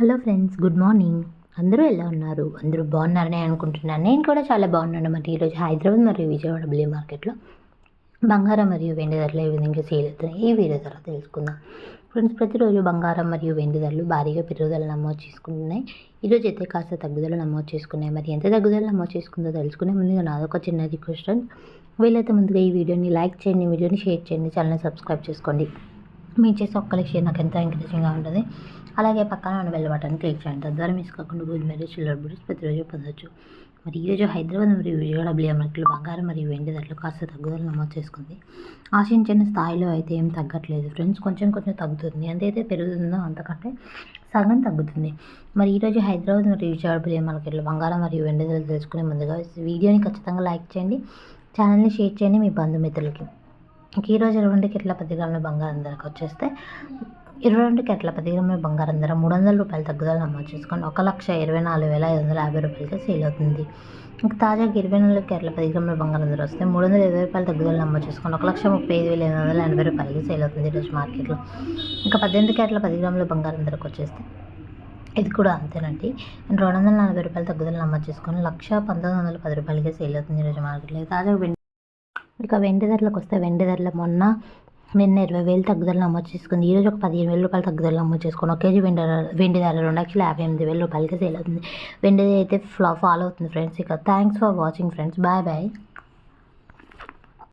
Hello friends good morning. అందరూ ఎలా ఉన్నారు? అందరూ బాగున్నారని అనుకుంటున్నాను. నేను కూడా చాలా బాగున్నాను మరి ఈరోజు హైదరాబాద్ మరియు విజయవాడ బిలే మార్కెట్లో బంగారం మరియు వెండి ధరలు ఏ విధంగా సేల్ అవుతున్నాయి? ఈ వీడియో ద్వారా తెలుసుకుందాం. ఫ్రెండ్స్ ప్రతిరోజు బంగారం మరియు వెండి ధరలు భారీగా పెరుగుదల నమోదు చేసుకుంటున్నాయి. ఈరోజు అయితే కాస్త తగ్గుదల నమోదు చేసుకున్నాయి. మరి ఎంత తగ్గుదల నమోదు చేసుకుందో తెలుసుకునే ముందుగా నాదొక చిన్న రిక్వెస్ట్ అండ్. వీలైతే ముందుగా ఈ వీడియోని లైక్ చేయండి వీడియోని షేర్ చేయండి ఛానల్ని సబ్స్క్రైబ్ చేసుకోండి. మీరు చేసే ఒక్క లక్ష్యం నాకు ఎంతో ఎంకరేజింగ్గా ఉంటుంది. అలాగే పక్కన ఉన్న బెల్ బటన్ క్లిక్ చేయండి. తద్వారా మిస్ కాకుండా గోల్డ్ మరియు చిల్లర బుడ్స్ ప్రతిరోజు పొందొచ్చు. మరి ఈరోజు హైదరాబాద్ మరియు విజయవాడ బిలియం బంగారం మరియు వెండి ధరలు కాస్త తగ్గుదల నమోదు చేసుకుంది. ఆశించిన స్థాయిలో అయితే ఏం తగ్గట్లేదు. ఫ్రెండ్స్ కొంచెం కొంచెం తగ్గుతుంది. ఎంతైతే పెరుగుతుందో అంతకంటే సగం తగ్గుతుంది. మరి ఈరోజు హైదరాబాద్ మరియు విజయవాడ బిలియం మార్కెట్లో బంగారం మరియు వెండి ధరలు తెలుసుకునే ముందుగా వీడియోని ఖచ్చితంగా లైక్ చేయండి. ఛానల్ని షేర్ చేయండి మీ బంధుమిత్రులకి. ఈరోజు ఇరవై రెండు కిట్ల పది గ్రాముల బంగారం ధరకు వచ్చేస్తే ఇరవై రెండు కెట్ల పది గ్రాముల బంగారం ధర మూడు వందల రూపాయల తగ్గుదల నమోదు చేసుకొని ఒక లక్ష ఇరవై నాలుగు వేల ఐదు వందల యాభై రూపాయలకి సేల్ అవుతుంది. ఇంకా తాజాగా ఇరవై నాలుగు కెట్ల పది గ్రాముల బంగారం ధర వస్తే మూడు వందల ఇరవై రూపాయల తగ్గుదల నమోదు చేసుకొని ఒక లక్ష ముప్పై ఐదు వేల ఎనిమిది వందల ఎనభై రూపాయలకి సేల్ అవుతుంది ఈరోజు మార్కెట్లో. ఇంకా పద్దెనిమిది కెట్ల పది గ్రాముల బంగారం ధరకు వచ్చేస్తే ఇది కూడా అంతేనండి. రెండు వందల నలభై రూపాయలు తగ్గుదల నమోదు చేసుకొని లక్ష పంతొమ్మిది వందల పది రూపాయలకి సేల్ అవుతుంది ఈరోజు మార్కెట్లో. తాజాగా ఇక వెండి ధరలకు వస్తే వెండి ధరలు మొన్న నిన్న ఇరవై వేలు తగ్గుదల నమోదు చేసుకుంది. ఈరోజు ఒక పదిహేను వేల రూపాయలు తగ్గుదల నమోదు చేసుకుని ఒక కేజీ వెండి వెండి ధర రెండు లక్షల యాభై ఎనిమిది వేల రూపాయలకి సేల్ అవుతుంది. వెండి అయితే ఫ్లా ఫాలో అవుతుంది ఫ్రెండ్స్ ఇక thanks for watching friends bye bye